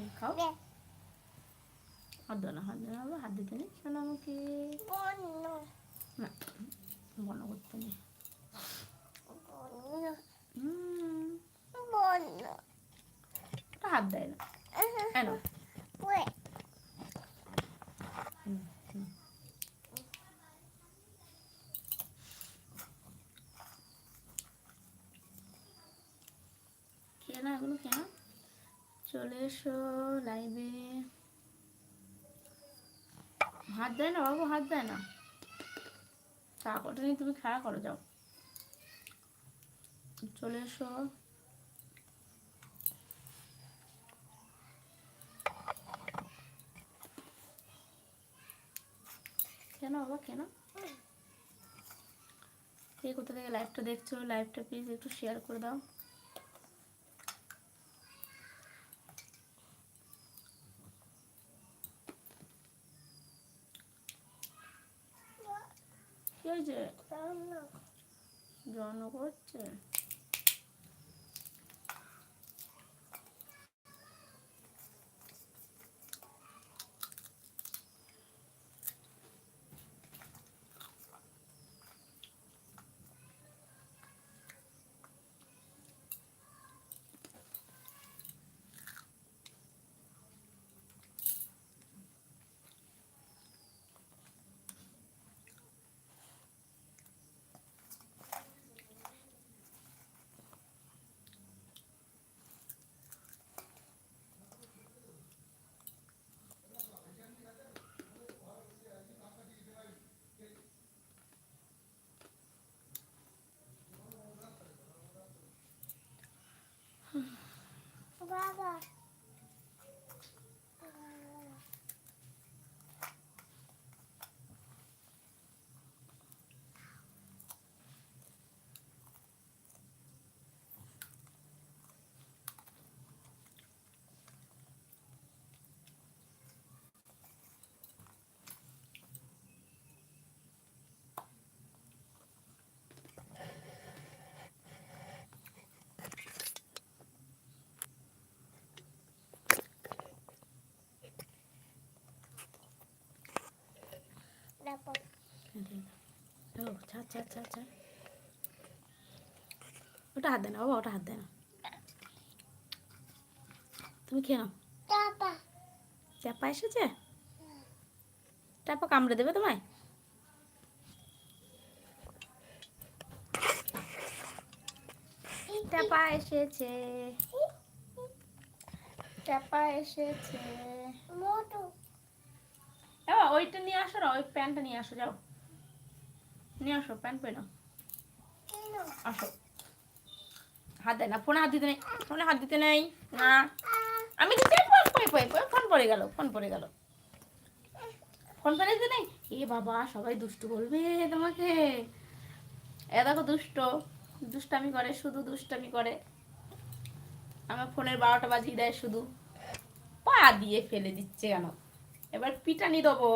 এই খাও হাত দাও হাত দাও না বাবা, হাত দিতে নেই শোনো আমাকে না বন্ধ করতে নেই হাত দেয় না কেন হুম, হুম। কেন এগুলো কেন চলে এসো লাইভে হাত দেয় না বাবু, হাত দেয় না। চাকরটা নিয়ে তুমি খেলা করো, যাও। চলে এসো। কেন বাবা, কেন? কে কোথা থেকে লাইভটা দেখছ? লাইভটা প্লিজ একটু শেয়ার করে দাও। Sure. ছাড় ছাড় ছাড় ওটা হাত দেয় না বাবা ওটা হাত দেয় না। তুমি খেয়ে নাও। চাপা। এসেছে? চাপা কামড়ে দেবে তোমায়? চাপা এসেছে। চাপা এসেছে। ওইটা নিয়ে আসো না ওই প্যান্টটা নিয়ে আসো যাও। নিয়ে আসো প্যান্ট পেনো আসো। হাত দেয় না, ফোনে হাত দিতে নেই, ফোনে হাত দিতে নেই, না। আমি ফোন গেল ফোন গেল। ফোন দিতে নেই? এ বাবা, সবাই দুষ্টু বলবে তোমাকে। এ দেখো দুষ্ট, দুষ্টামি করে, শুধু দুষ্টামি করে। আমার ফোনের বারোটা বাজিয়ে দেয় শুধু। পা দিয়ে ফেলে দিচ্ছে কেন? এবার পিটানি দেবো।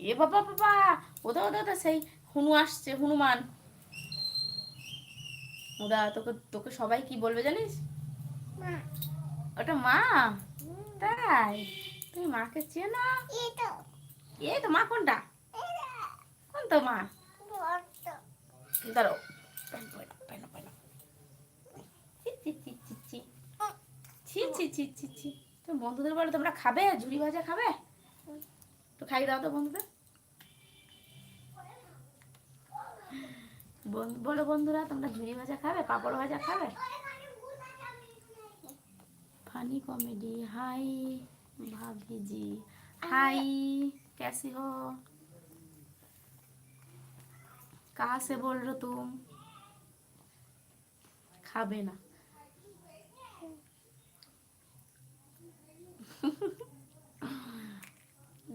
এ বাবা বাবা ওদা ওদা ওদা সেই হুনু আসছে হনুমান। ওদা তোকে তোকে সবাই কি বলবে জানিস? ওটা মা? তাই? তুমি মাকে চেনো? এই তো। মা কোনটা? কোন তো মা? দাঁড়ো ছি ছি ছি তোর বন্ধুদের বলো তোমরা খাবে? ঝুড়ি ভাজা খাবে? খাইয়ে দাও তো বন্ধুরা। বলো বন্ধুরা, তোমরা ঝুড়ি ভাজা খাবে, পাপড় ভাজা খাবে? ফানি কমেডি, হাই ভাবিজি, হাই কেসি হো। কাছে से बोल খাবে না।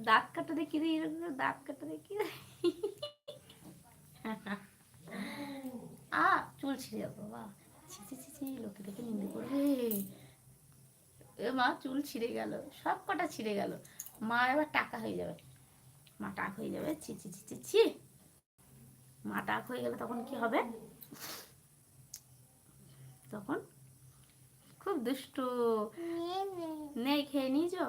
দাঁত কাটা দেখি রে এরকম দাঁত কাটা দেখি আ চুল ছিঁড়ে বাবা। ছি ছি ছি ছি লোকে দেখে নিন্দে করবে এ মা চুল ছিঁড়ে গেল সব কটা ছিঁড়ে গেল। মা এবার টাকা হয়ে যাবে। মা টাক হয়ে যাবে ছি ছি ছি ছি মা টাক হয়ে গেলে তখন কি হবে? তখন খুব খুব দুষ্টু নেই খেয়ে নিয়েছো?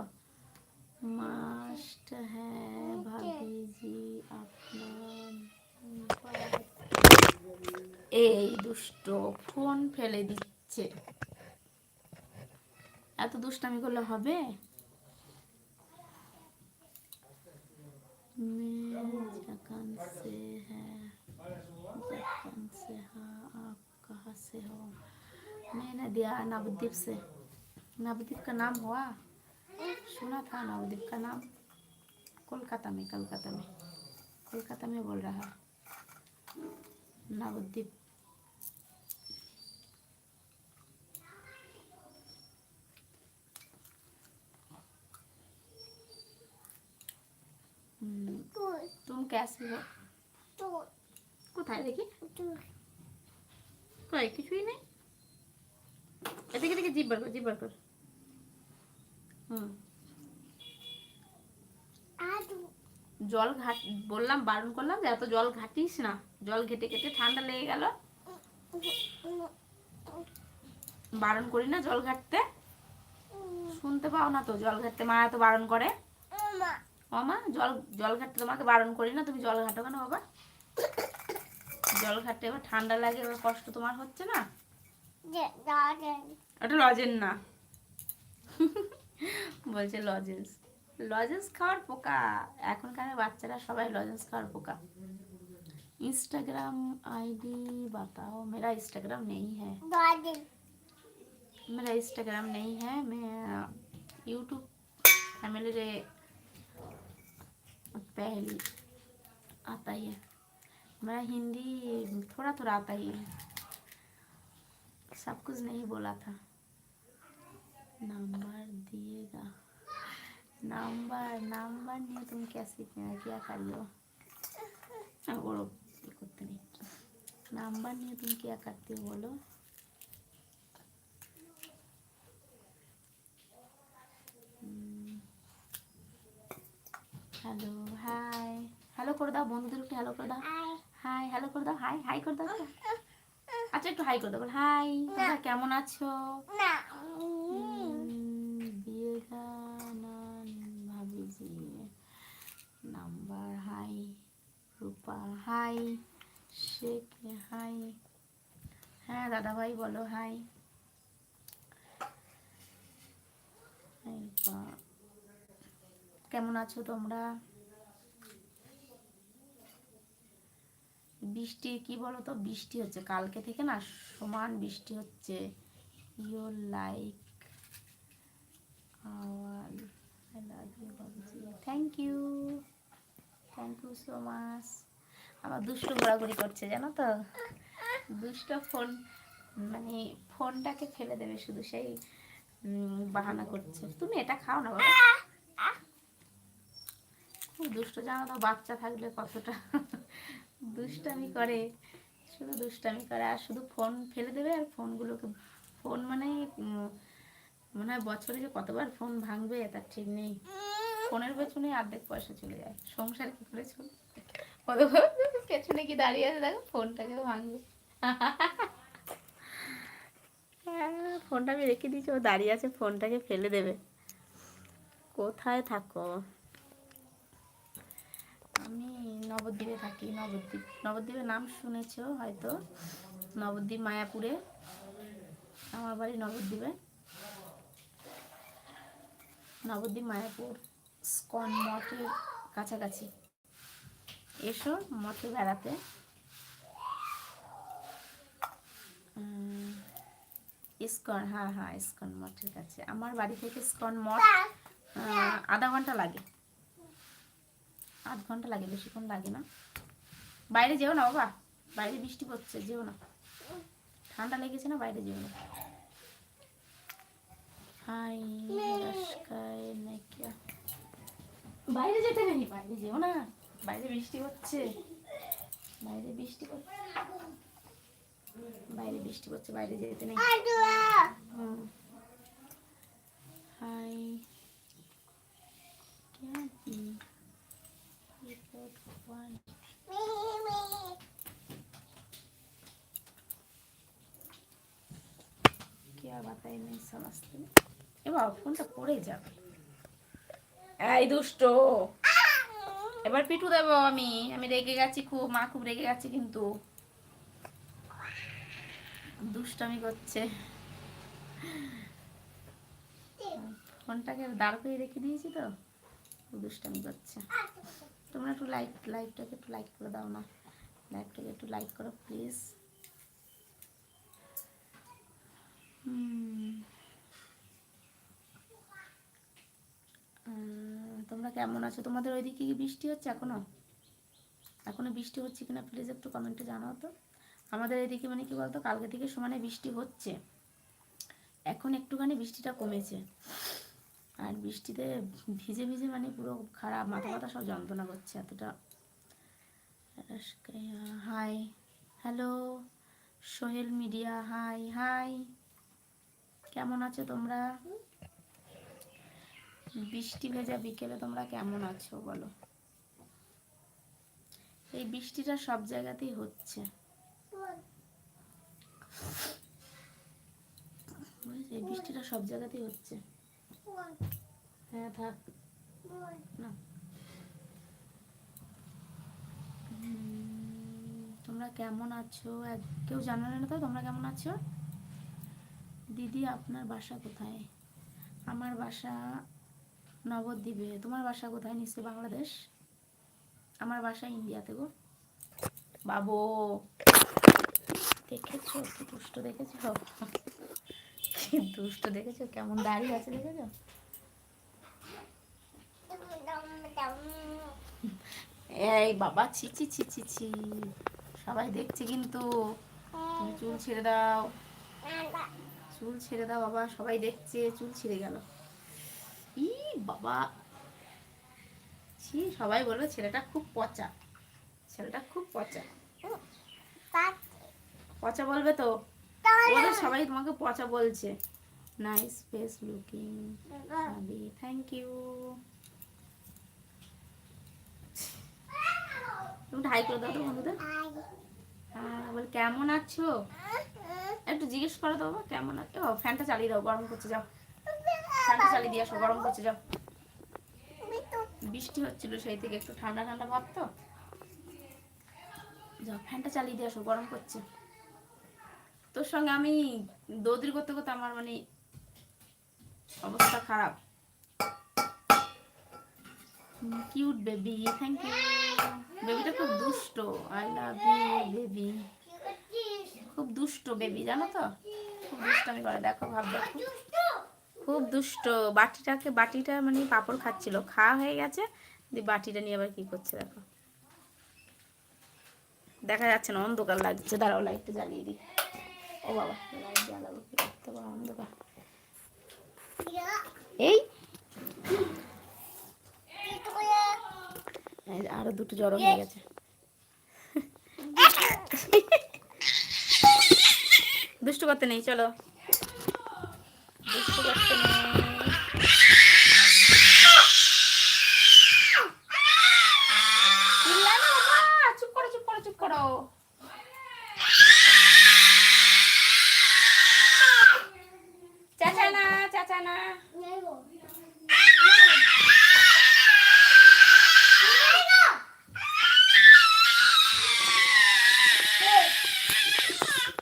মাস্ট হ্যাঁ ভাবিজি আপনার এই দুষ্ট ফোন ফেলে দিচ্ছে এত দুষ্টামি করলে হবে मैं झारखंड से है झारखंड से हाँ आप कहाँ से हो मैंने दिया नवदीप से नवदीप का नाम हुआ सुना था नवदीप का नाम कोलकाता में कोलकाता में कोलकाता में बोल रहा नवदीप हम्म, तुम कैसी हो কোথায় দেখি কই কিছুই নেই এদিকে দেখে জিভ বার কর জিভ বার কর হুম। জল ঘাট বললাম বারণ করলাম যে এত জল ঘাটিস না। জল ঘেটে ঘেটে ঠান্ডা লেগে গেল। বারণ করি না জল ঘাটতে? শুনতে পাও না তো জল ঘাটতে মা এত বারণ করে? মামা জল জল ঘাটতে তোমাকে বারণ করি না তুমি জল ঘাটো কেন বাবা? জল ঘাটতে এবার ঠান্ডা লাগে এবার কষ্ট তোমার হচ্ছে না? ওটা লজেন না। বলছে লজেন্স লজেন্স খাওয়ার পোকা এখনকার বাচ্চারা সবাই লজেন্স খাওয়ার পোকা इंस्टाग्राम आईडी बताओ मेरा इंस्टाग्राम नहीं है मेरा इंस्टाग्राम नहीं है मैं यूट्यूब फैमिली रे पहली आता ही है मेरा हिंदी थोड़ा थोड़ा आता ही है सब कुछ नहीं बोला था नंबर दिएगा नंबर नंबर नहीं तुम कैसे क्या करियो हाँ, बोलो ये करते नहीं नंबर नहीं तुम क्या करते हो बोलो হ্যালো হাই হ্যালো করে দাও বন্ধুদের একটু হ্যালো করে দাও হাই হ্যালো করে দাও হাই হাই করে দাও আচ্ছা একটু হাই করে দাও বল হাই তোমরা কেমন আছো Number hi, Rupa hi Sheikh hi? হ্যাঁ দাদা ভাই বলো, হাই। কেমন আছো তোমরা? বৃষ্টি, কি বলো তো? বৃষ্টি হচ্ছে। কালকে থেকে না সমান বৃষ্টি হচ্ছে। Your like Awal I love you বাবুজি thank you thank you so much আমার দুষ্ট ঘোরাঘুরি করছে, জানো তো? দুষ্ট ফোন মানে ফোনটাকে ফেলে দেবে শুধু সেই বাহানা করছে। তুমি এটা খাও না বাবা। খুব দুষ্ট, জানো তো, বাচ্চা থাকলে কতটা দুষ্টামি করে। শুধু দুষ্টামি করে, আর শুধু ফোন ফেলে দেবে, আর ফোনগুলোকে, ফোন মানে মনে হয় বছরে যে কতবার ফোন ভাঙবে তার ঠিক নেই। ফোনের পেছনে অর্ধেক পয়সা চলে যায়। সংসার কি করে চলবে কতবার পেছনে কি দাঁড়িয়ে আছে? দেখো ফোনটাকে ভাঙবে। হ্যাঁ, ফোনটা আমি রেখে দিয়েছি। ও দাঁড়িয়ে আছে ফোনটাকে ফেলে দেবে। কোথায় থাকো? আমি নবদ্বীপে থাকি নবদ্বীপ। নবদ্বীপের নাম শুনেছ হয়তো? নবদ্বীপ মায়াপুরে। আমার বাড়ি নবদ্বীপে। নবদ্বীপ মায়াপুর স্কন মঠের কাছাকাছি। এসো মঠে বেড়াতে। উম, ইস্কন হ্যাঁ হ্যাঁ ইস্কন মঠের কাছে। আমার বাড়ি থেকে ইস্কন মঠ আধা ঘণ্টা লাগে। আধ ঘণ্টা লাগে বেশিক্ষণ লাগে না। বাইরে যেও না বাবা। বাইরে বৃষ্টি পড়ছে যেও না। ঠান্ডা লেগেছে না বাইরে যেও না। বাইরে যেতে নেই বাইরে যেও না বাইরে বৃষ্টি হচ্ছে বাইরে বৃষ্টি পড়ছে বাইরে বৃষ্টি পড়ছে বাইরে যেতে নেই হুম হাই क्या की report one क्या क्या बताई नहीं समझते এবার ফোনটা পড়ে যাবে। এই দুষ্ট। এবার পিটু দেব আমি। আমি রেগে গেছি খুব, মা খুব রেগে গেছে কিন্তু। দুষ্টামি করছে। ফোনটাকে দাঁড় করে রেখে দিয়েছি তো, দুষ্টামি করছে। তোমরা একটু লাইক, লাইভটাকে একটু লাইক করে দাও না। লাইভটাকে একটু লাইক করো, প্লিজ। তোমরা কেমন আছো? তোমাদের ওইদিকে কি বৃষ্টি হচ্ছে এখনও? এখনও বৃষ্টি হচ্ছে কিনা প্লিজ একটু কমেন্টে জানাও তো। আমাদের এদিকে মানে কি বলতো, কালকে থেকে সমানে বৃষ্টি হচ্ছে। এখন একটুখানি বৃষ্টিটা কমেছে। আর বৃষ্টিতে ভিজে ভিজে মানে পুরো খারাপ, মাথা ব্যথা সব যন্ত্রণা করছে এতটা। Hi hello Sohel media hi hi কেমন আছো তোমরা? বৃষ্টি ভেজা বিকেলে তোমরা কেমন আছো বলো? এই বৃষ্টিটা সব জায়গাতেই হচ্ছে। এই বৃষ্টিটা সব জায়গাতেই হচ্ছে। হ্যাঁ থাক। তোমরা কেমন আছো? কেউ জানালে না তো? তোমরা কেমন আছো? দিদি, আপনার বাসা কোথায়? আমার বাসা নবদ্বীপে তোমার বাসা কোথায় নিশ্চয়? বাংলাদেশ? আমার বাসা ইন্ডিয়াতে গো। বাবু! দেখেছ? কি দুষ্ট দেখেছ? কি দুষ্ট দেখেছ? কেমন দাঁড়িয়ে আছে দেখেছ? এই বাবা, ছি ছি ছি ছি ছি। সবাই দেখছে কিন্তু। চুল ছেড়ে দাও। চুল ছেড়ে দাও বাবা, সবাই দেখছে। চুল ছিঁড়ে গেল। বাবা। ছি সবাই বলবে ছেলেটা খুব পচা। ছেলেটা খুব পচা। পচা বলবে তো? সবাই তোমাকে পচা বলছে। Nice face looking thank you তুমি হাই করে দাও তো বন্ধুদের। হ্যাঁ বল কেমন আছো? একটু জিজ্ঞেস করো তো বাবা কেমন আছো? ফ্যানটা চালিয়ে দাও গরম করছে যাও। ফ্যানটা চালিয়ে দিয়ে আসো গরম করছে যাও। বৃষ্টি হচ্ছিল সেই থেকে একটু ঠান্ডা ঠান্ডা ভাব তো। যাও ফ্যানটা চালিয়ে দিয়ে আসো গরম করছে। তোর সঙ্গে আমি দৌদির করতে করতে আমার মানে অবস্থা খারাপ। কিউট বেবি থ্যাংক ইউ বেবিটা খুব দুষ্ট। আই লাভ ইউ বেবি খুব দুষ্ট বেবি জানো তো? খুব দুষ্টামি করে দেখো ভাব দেখো খুব দুষ্ট। বাটিটাকে, বাটিটা মানে পাপড় খাচ্ছিল। খাওয়া হয়ে গেছে। দিয়ে বাটিটা নিয়ে আবার কি করছে দেখো। দেখা যাচ্ছে না, অন্ধকার লাগছে। দাঁড়াও লাইটটা জ্বালিয়ে দিই। ও বাবা লাইট জ্বালাবো কি করতে পারব অন্ধকার। এই। আরও দুটো জড়ো হয়ে গেছে। দুষ্টু করতে নেই, চলো দুষ্টু করতে নেই চিল্লা না বাবা, চুপ করো চুপ করো চুপ করো চাচা না চাচা না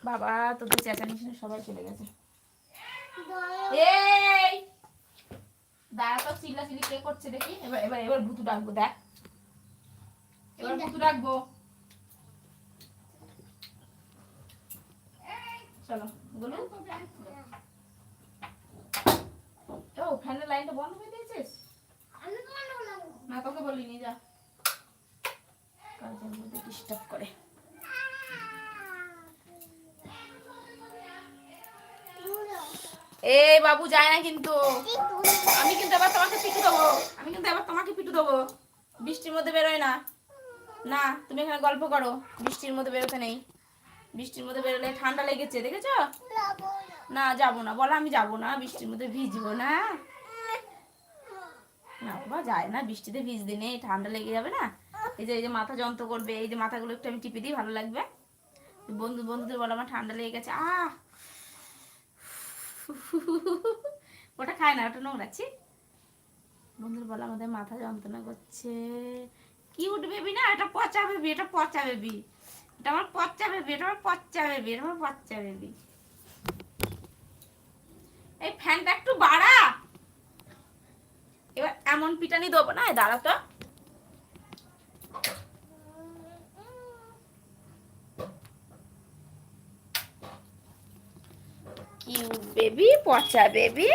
বাবা তোদের চেঁচানি শুনে সবাই চলে গেছে এই দাঁড়া তো চিল্লা চিল্লি কে করছে দেখি এবার এবার এবার ভুতু ডাকবো দেখ এবার ভুতু ডাকবো চলো বলুন ও ফ্যানের লাইনটা বন্ধ করে দিয়েছিস না তোকে বলিনি যা কাজের মধ্যে ডিস্টার্ব করে। এই বাবু, যায় না কিন্তু। আমি কিন্তু এবার তোমাকে পিটু দেবো। আমি কিন্তু এবার তোমাকে পিটু দেবো। বৃষ্টির মধ্যে বেরোয় না। না, তুমি এখানে গল্প করো। বৃষ্টির মধ্যে বেরোতে নেই। বৃষ্টির মধ্যে বেরোলে ঠান্ডা লেগেছে, দেখেছ? না, যাব না। বলো, আমি যাব না। বৃষ্টির মধ্যে ভিজবো না। না বাবা, যায় না। বৃষ্টিতে ভিজতে নেই। ঠান্ডা লেগে যাবে না। এই যে এই যে মাথা যন্ত্র করবে, এই যে মাথাগুলো একটু আমি টিপে দিই, ভালো লাগবে। বন্ধু, বন্ধুদের বলো, আমার ঠান্ডা লেগে গেছে। আহ! ওটা খায় না, ওটা নোংরাচ্ছি বন্ধুর বলে, আমাদের মাথা যন্ত্রণা করছে। কিউট বেবি না, এটা পচা বেবি, এটা পচা বেবি। এটা আমার পচা বেবি, এটা আমার পচা বেবি, এটা আমার পচা বেবি। এই ফ্যানটা একটু বাড়া। এবার এমন পিটানি দেবো না দাঁড়া তো। কিউট বেবি, পচা বেবি।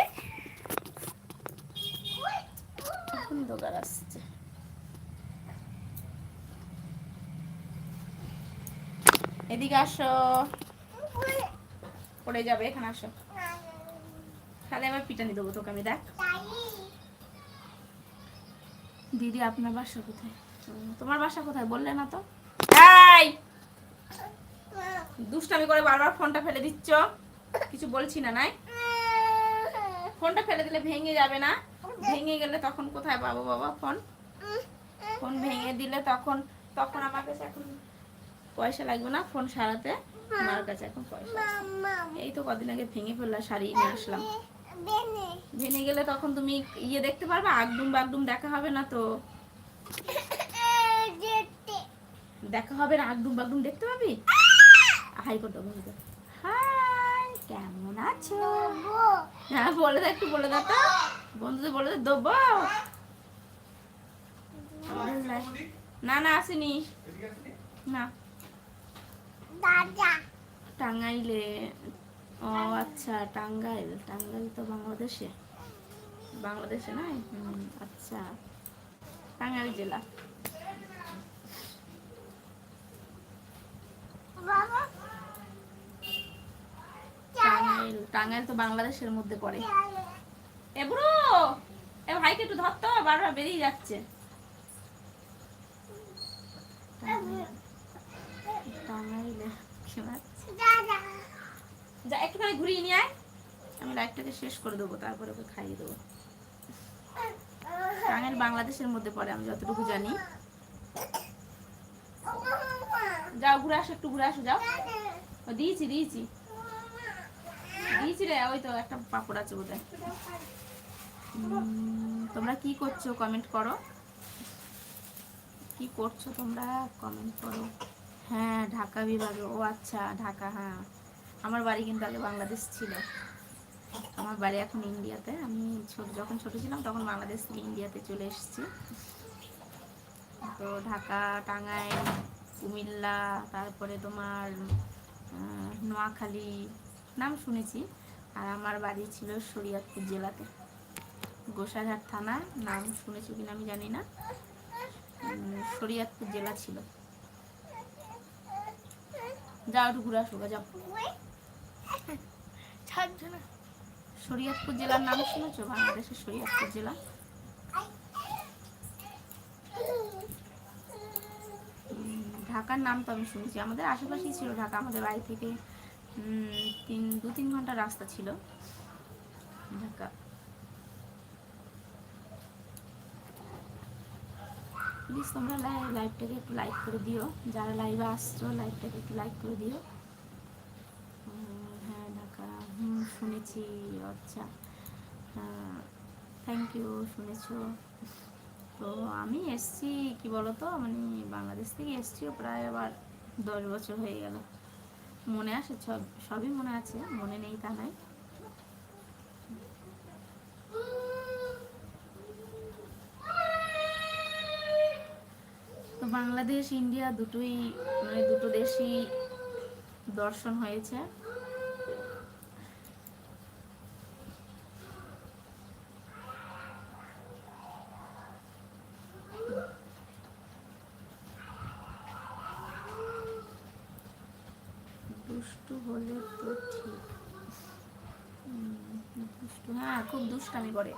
আসছে। এদিকে আসো। পড়ে যাবে, এখানে আসো। তাহলে আবার পিটানি দেবো তোকে আমি, দেখ। দিদি, আপনার বাসা কোথায়? তোমার বাসা কোথায়? বললে না তো। দুষ্টামি করে বারবার ফোনটা ফেলে দিচ্ছ। কিছু বলছি না, নাই? ফোনটা ফেলে দিলে ভেঙে যাবে না। ভেঙে গেলে তখন কোথায় পাবো বাবা ফোন? ফোন ভেঙে দিলে তখন তখন আমার কাছে এখন পয়সা লাগবে না ফোন সারাতে। আমার কাছে এখন পয়সা এই তো কদিন আগে ভেঙে ফেললাম শাড়ি নিয়ে আসলাম। ভেঙে গেলে তখন তুমি ইয়ে দেখতে পারবে? আগডুম বাগডুম দেখা হবে না তো? দেখা হবে না? আগডুম বাগডুম দেখতে পাবি? হাই করতো বন্ধু হাই। কেমন আছো? হ্যাঁ বলে দাও একটু বলে দাও তো। বন্ধুদের বলে দাও দেবো। না না আসেনি। না। টাঙ্গাইলে। ও আচ্ছা টাঙ্গাইল। টাঙ্গাইল তো বাংলাদেশে। বাংলাদেশে না আচ্ছা। টাঙ্গাইল জেলা। টাঙ্গাইল তো বাংলাদেশের মধ্যে পড়ে। এ ব্রো এ ভাইকে একটু ধরতো বারবার বেরিয়ে যাচ্ছে। যা, একটুখানি ঘুরিয়ে নিয়ে আয়। আমি লাইফটাকে শেষ করে দেবো, তারপরে ওকে খাইয়ে দেবো। টাঙ্গাইল বাংলাদেশের মধ্যে পড়ে, আমি যতটুকু জানি। যাও, ঘুরে আসো, একটু ঘুরে আসো, যাও। দিয়েছি দিয়েছি। রে, ওই তো একটা পাপড় আছে তোমরা কি করছ? কমেন্ট করো। কি করছ তোমরা? কমেন্ট করো। হ্যাঁ ঢাকা বিভাগে। ও আচ্ছা ঢাকা হ্যাঁ। আমার বাড়ি কিন্তু আগে বাংলাদেশ ছিল। আমার বাড়ি এখন ইন্ডিয়াতে। আমি ছোট যখন ছোট ছিলাম তখন বাংলাদেশ থেকে ইন্ডিয়াতে চলে এসেছি। তো ঢাকা, টাঙ্গাইল, কুমিল্লা, তারপরে তোমার নোয়াখালী, নাম শুনেছি। আর আমার বাড়ি ছিল শরীয়তপুর জেলাতে। গোসাঘাট থানা নাম শুনেছি কিনা আমি জানি না। উম, শরীয়তপুর জেলা ছিল। যাও একটু ঘুরে আসো যাও। শরীয়তপুর জেলার নাম শুনেছো? বাংলাদেশের শরীয়তপুর জেলা। ঢাকার নাম তো আমি শুনেছি। আমাদের আশেপাশেই ছিল ঢাকা আমাদের বাড়ি থেকে তিন, দু, তিন ঘণ্টা রাস্তা ছিল। ঢাকা। প্লিজ তোমরা লাইভটাকে একটু লাইক করে দিও। যারা লাইভে আসছো লাইভটাকে একটু লাইক করে দিও। হ্যাঁ ঢাকা। হুম, শুনেছি আচ্ছা। থ্যাংক ইউ শুনেছো। তো আমি এসছি, কি বলতো? মানে বাংলাদেশ থেকে এসছিও প্রায় আবার দশ বছর হয়ে গেল। মনে আসে, সব, সবই মনে আছে, মনে নেই তা নাই। তো বাংলাদেশ, ইন্ডিয়া দুটোই মানে দুটো দেশই দর্শন হয়েছে দুষ্টু হলে তো ঠিক উম, দুষ্টু হ্যাঁ খুব দুষ্টামি করে।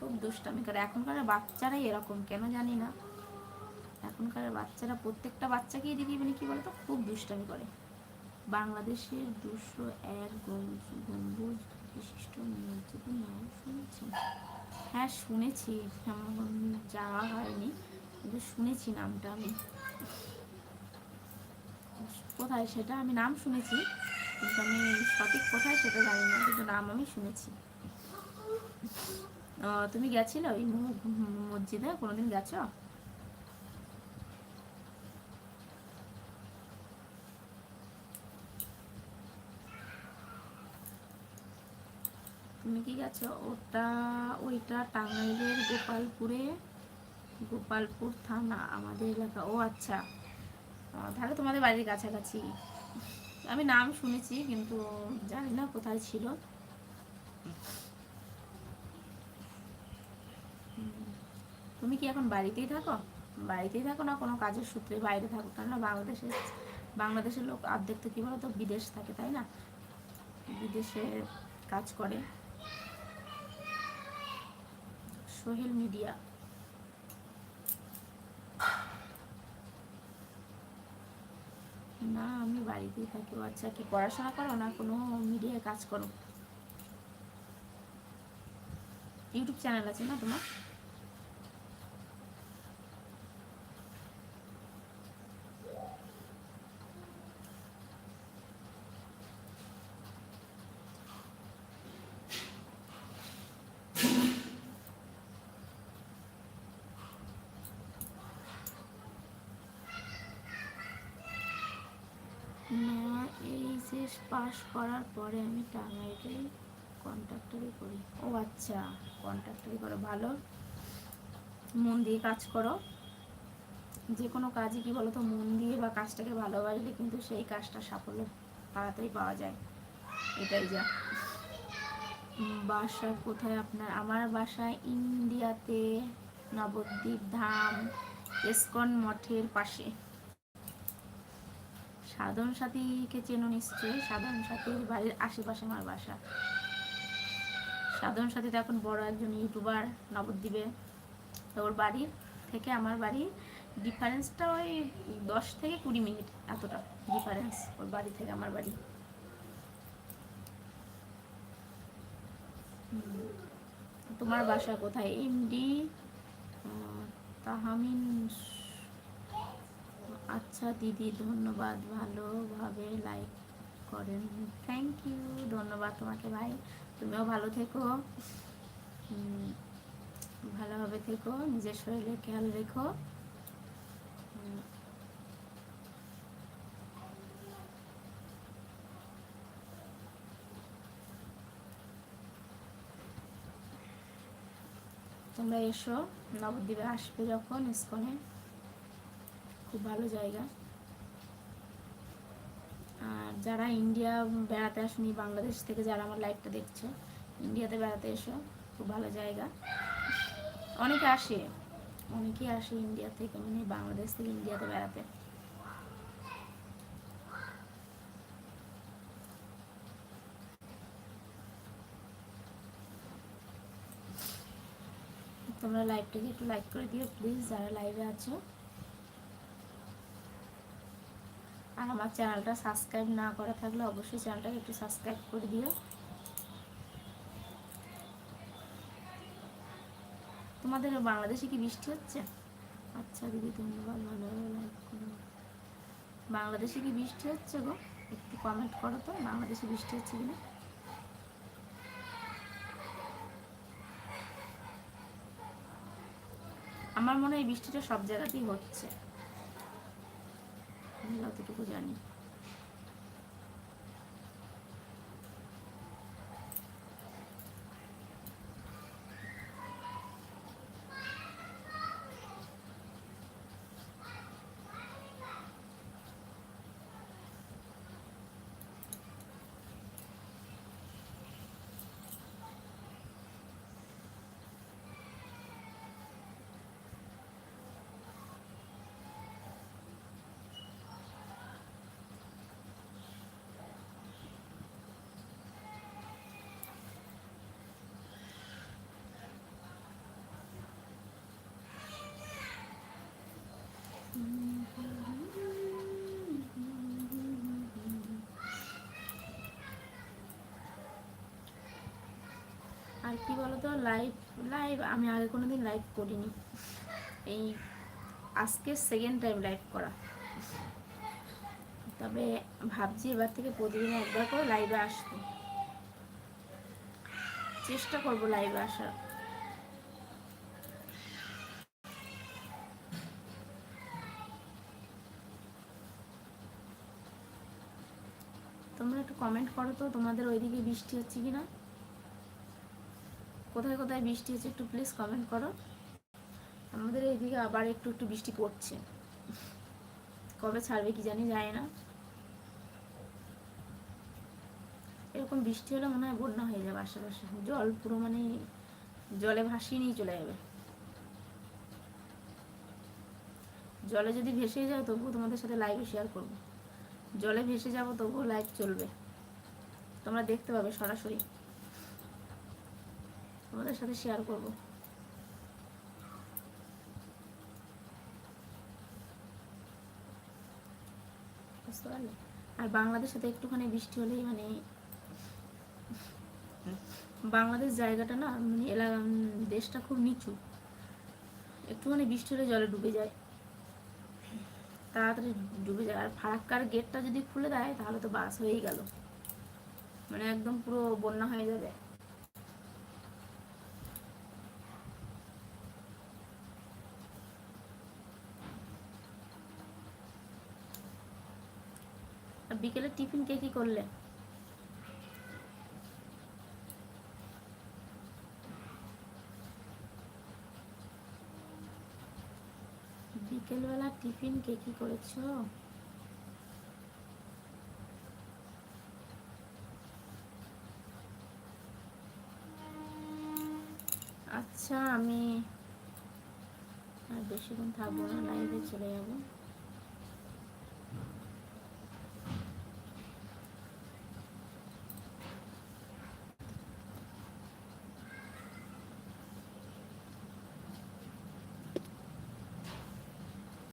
খুব দুষ্টামি করে। এখনকার বাচ্চারাই এরকম, কেন জানি না। এখনকার বাচ্চারা প্রত্যেকটা বাচ্চাকেই দেখি মানে কি বলতো? খুব দুষ্টামি করে। বাংলাদেশের দুশো এক গম- গম্বুজ বিশিষ্ট মসজিদের নাম শুনেছেন হ্যাঁ শুনেছি। যাওয়া হয়নি, কিন্তু শুনেছি নামটা আমি। কোথায় সেটা? আমি নাম শুনেছি, কিন্তু আমি সঠিক কোথায় সেটা জানি না, কিন্তু নাম আমি শুনেছি। তুমি গেছিলে ওই মসজিদে? কোনোদিন গেছো? তুমি কি গেছো? ওটা, ওইটা টাঙ্গাইলের গোপালপুরে, গোপালপুর থানা, আমাদের এলাকা। ও আচ্ছা। তাহলে তোমাদের বাড়ির কাছাকাছি। আমি নাম শুনেছি, কিন্তু জানি না কোথায় ছিল। তুমি কি এখন বাড়িতেই থাকো? বাড়িতেই থাকো না কোনো কাজের সূত্রে বাইরে থাকো? কেননা বাংলাদেশে বাংলাদেশের লোক অর্ধেক তো কী বলতো বিদেশ থাকে, তাই না? বিদেশে কাজ করে। সোহেল মিডিয়া। না, আমি বাড়িতেই থাকি। আচ্ছা কি পড়াশোনা করো না কোনো মিডিয়ায় কাজ করো? ইউটিউব চ্যানেল আছে না তোমার না এইচএস পাস করার পরে আমি টাঙ্গাইলে কন্ট্রাক্টরি করি। ও আচ্ছা কন্ট্রাক্টরি করো, ভালো। মন দিয়ে কাজ করো। যে কোনো কাজই কি বলো তো মন দিয়ে বা কাজটাকে ভালোবাসলে কিন্তু সেই কাজটা সাফল্য তাড়াতাড়ি পাওয়া যায়। এটাই যা। বাসা কোথায় আপনার? আমার বাসা ইন্ডিয়াতে নবদ্বীপ ধাম, ইস্কন মঠের পাশে। সাধন সাথীকে চেনো নিশ্চয়ই। সাধারণ সাথীর বাড়ির আশেপাশে আমার বাসা। সাধারণ সাথী তো এখন বড় একজন ইউটিউবার, নবদ্বীপে। ওর বাড়ির থেকে আমার বাড়ি ডিফারেন্সটা ওই দশ থেকে কুড়ি মিনিট এতটা ডিফারেন্স ওর বাড়ি থেকে আমার বাড়ি। তোমার বাসা কোথায়? এমডি তাহামিন আচ্ছা দিদি, ধন্যবাদ। ভালোভাবে লাইক করেন। থ্যাংক ইউ ধন্যবাদ তোমাকে ভাই। তুমিও ভালো থেকো। ভালোভাবে থেকো। নিজের শরীরে খেয়াল রেখো। তোমরা এসো। নবদ্বীপে আসবে যখন ইস্কনে। খুব ভালো জায়গা। আর যারা ইন্ডিয়া বেড়াতে আসনি, বাংলাদেশ থেকে যারা আমার লাইভটা দেখছ, ইন্ডিয়াতে বেড়াতে এসো, খুব ভালো জায়গা। অনেকে আসে, অনেকেই আসে ইন্ডিয়া থেকে মানে বাংলাদেশ থেকে ইন্ডিয়াতে বেড়াতে। তোমরা লাইভটাকে একটু লাইক করে দিও প্লিজ যারা লাইভে আছো। আর আমার চ্যানেলটা সাবস্ক্রাইব না করা থাকলে অবশ্যই চ্যানেলটাকে একটু সাবস্ক্রাইব করে দিও। তোমাদের বাংলাদেশে কি বৃষ্টি হচ্ছে? আচ্ছা দিদি ধন্যবাদ ভালোভাবে লাইক করো বাংলাদেশে কি বৃষ্টি হচ্ছে গো? একটু কমেন্ট করো তো, বাংলাদেশে বৃষ্টি হচ্ছে কিনা? আমার মনে হয় বৃষ্টিটা সব জায়গাতেই হচ্ছে। আমি যতটুকু জানি। আর কি বলতো লাইভ লাইভ আমি আগে কোনোদিন লাইভ করিনি। এই আজকে সেকেন্ড টাইম লাইভ করা। তবে ভাবছি এবার থেকে প্রতিদিন একবার করে লাইভে আসব চেষ্টা করব লাইভে আসার। তোমরা একটু কমেন্ট করো তো, তোমাদের ওইদিকে বৃষ্টি হচ্ছে কি না কোথায় কোথায় বৃষ্টি হচ্ছে একটু প্লিজ কমেন্ট করো। আমাদের এইদিকে আবার একটু একটু বৃষ্টি পড়ছে। কবে ছাড়বে কি জানি যায় না। এরকম বৃষ্টি হলে মনে হয় বন্যা হয়ে যাবে আশেপাশে। জল পুরো মানে জলে ভাসিয়ে নিয়ে চলে যাবে। জলে যদি ভেসে যায় তবুও তোমাদের সাথে লাইভে শেয়ার করব। জলে ভেসে যাব তবুও লাইভ চলবে। তোমরা দেখতে পাবে সরাসরি। তোমাদের সাথে শেয়ার করব। আর বাংলাদেশে তো একটুখানি বৃষ্টি হলেই মানে বাংলাদেশ জায়গাটা না মানে এলাকা দেশটা খুব নিচু। একটুখানি বৃষ্টি হলে জলে ডুবে যায়। তাড়াতাড়ি ডুবে যায়। আর ফারাক্কার গেটটা যদি খুলে দেয়, তাহলে তো বাস হয়েই গেল। মানে একদম পুরো বন্যা হয়ে যাবে। বিকেলে টিফিন কে কি করলে? বিকেলবেলা টিফিন কে কি করেছ? আচ্ছা আমি আর বেশিক্ষণ থাকব না লাইভে চলে যাব।